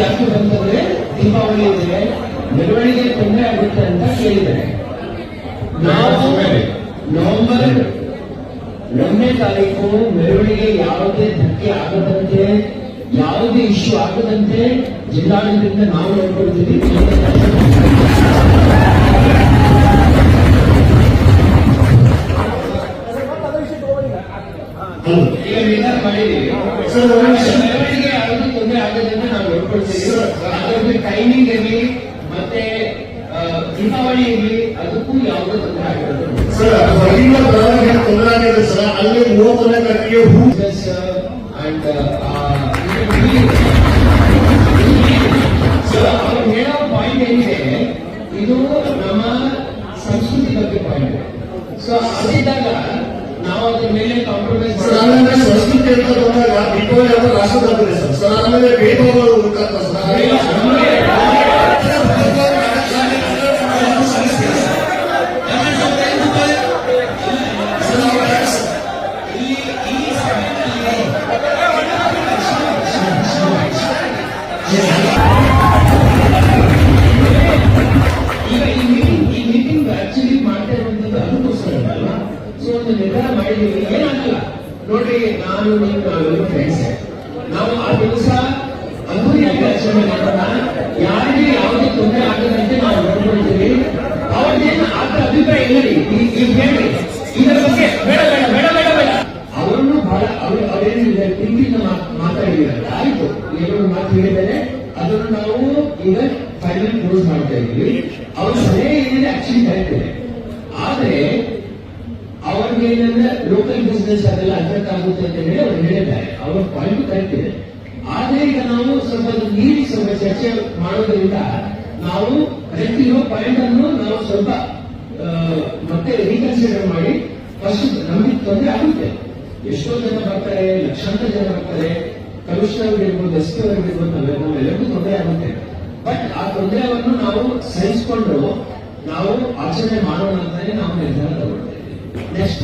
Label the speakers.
Speaker 1: ಯಾಕೆ ಬಂತಂದ್ರೆ ದೀಪಾವಳಿ ಇದೆ. ಮೆರವಣಿಗೆ ತೊಂದರೆ ಆಗುತ್ತೆ ಅಂತ ಕೇಳಿದ್ದಾರೆ ನಾವು ನವೆಂಬರ್ ಒಂದನೇ ತಾರೀಕು ಮೆರವಣಿಗೆ ಯಾವುದೇ ಧಕ್ಕೆ ಆಗದಂತೆ ಯಾವುದೇ ಇಶ್ಯೂ ಆಗದಂತೆ ಜಿಲ್ಲಾಡಳಿತದಿಂದ ನಾವು ನೋಡ್ಕೊಳ್ತೀವಿ. ಈಗ ನಿರ್ಧಾರ ಮಾಡಿದ್ದೀವಿ
Speaker 2: ಸರ್, ಒಂದು ನಿಮಿಷ.
Speaker 1: ಮೆರವಣಿಗೆ ಯಾವುದೇ ತೊಂದರೆ ಆಗದಂತೆ ನಾವು ನೋಡ್ಕೊಳ್ತೀವಿ. ಅದರಲ್ಲಿ ಟೈಮಿಂಗ್ ಇರಲಿ ಮತ್ತೆ ದೀಪಾವಳಿ ಇರಲಿ ಅದಕ್ಕೂ ಯಾವುದೇ ತೊಂದರೆ ಆಗಿರೋದು
Speaker 2: ಸರ್ ಹೊರಗಿನ ತೊಂದರೆ ಆಗಿದೆ ಸರ್. ಅಲ್ಲಿ ಮೂವತ್ತನೇ ತಾರೀಕಿಗೆ ಹೂ
Speaker 1: business uh, uh, ಸೊ ಅವ್ರು ಹೇಳೋ ಪಾಯಿಂಟ್ ಏನಿದೆ ಇದು ನಮ್ಮ ಸಂಸ್ಕೃತಿ ಬಗ್ಗೆ ಪಾಯಿಂಟ್ ಸೊ ಅದಿದ್ದಾಗ ನಾವು ಅದ್ರ ಮೇಲೆ ಕಾಂಪ್ರಮೈಸ್
Speaker 2: ಸರ್ ಸಂಸ್ಕೃತಿ ಅಂತ ಬಂದಾಗ ದೀಪಾವಳಿ ಹಬ್ಬ ಸರ್? ಸರ್ ಆಮೇಲೆ
Speaker 1: ನೋಡ್ರಿ ನಾನು ನೀವು ನಾವೆಲ್ಲ ಫ್ರೆಂಡ್ಸ್ ನಾವು ಆ ದಿವಸ ಅದ್ದೂರಿಯಾಗಿ ಆಚರಣೆ ಮಾಡೋಣ ಯಾರಿಗೆ ಆಯ್ತು. ಏನೋ ಮಾತು ಹೇಳಿದ್ದಾರೆ ಅದನ್ನು ನಾವು ಈಗ ಫೈನಲ್ ಕ್ಲೋಸ್ ಮಾಡ್ತಾ ಇದ್ದೀವಿ. ಅವ್ರ ಸಲಹೆ ಏನಿದೆ ಆಕ್ಚುಲಿ ಕರೆಕ್ಟ್ ಆದ್ರೆ ಅವ್ರಿಗೆ ಏನಂದ್ರೆ ಲೋಕಲ್ ಬಿಸ್ನೆಸ್ ಅದೆಲ್ಲ ಅಟ್ರಾಕ್ಟ್ ಆಗುತ್ತೆ ಅಂತ ಹೇಳಿ ಅವ್ರು ಹೇಳಿದ್ದಾರೆ. ಅವ್ರ ಪಾಯಿಂಟ್ ಕರೆಕ್ಟ್ ಇದೆ. ಆದ್ರೆ ಈಗ ನಾವು ಸ್ವಲ್ಪ ನೀರಿನ ಸ್ವಲ್ಪ ಚರ್ಚೆ ಮಾಡೋದ್ರಿಂದ ನಾವು ಇರೋ ಪಾಯಿಂಟ್ ಅನ್ನು ನಾವು ಸ್ವಲ್ಪ ಮತ್ತೆ ರೀಕನ್ಸಿಡರ್ ಮಾಡಿ. ಫಸ್ಟ್ ನಮಗೆ ತೊಂದರೆ ಆಗುತ್ತೆ. ಎಷ್ಟೋ ಜನ ಬರ್ತಾರೆ, ಲಕ್ಷಾಂತರ ಜನ ಬರ್ತಾರೆ. ಕಮಿಷನರ್ ಇರ್ಬೋದು ಎಸ್ ನಾವೆಲ್ಲರಿಗೂ ತೊಂದರೆ ಆಗುತ್ತೆ. ಬಟ್ ಆ ತೊಂದರೆಯನ್ನು ನಾವು ಸಹಿಸಿಕೊಂಡು ನಾವು ಆಚರಣೆ ಮಾಡೋಣ ಅಂತಾನೆ ನಾವು ನಿರ್ಧಾರ ತಗೊಳ್ತಾ ನೆಕ್ಸ್ಟ್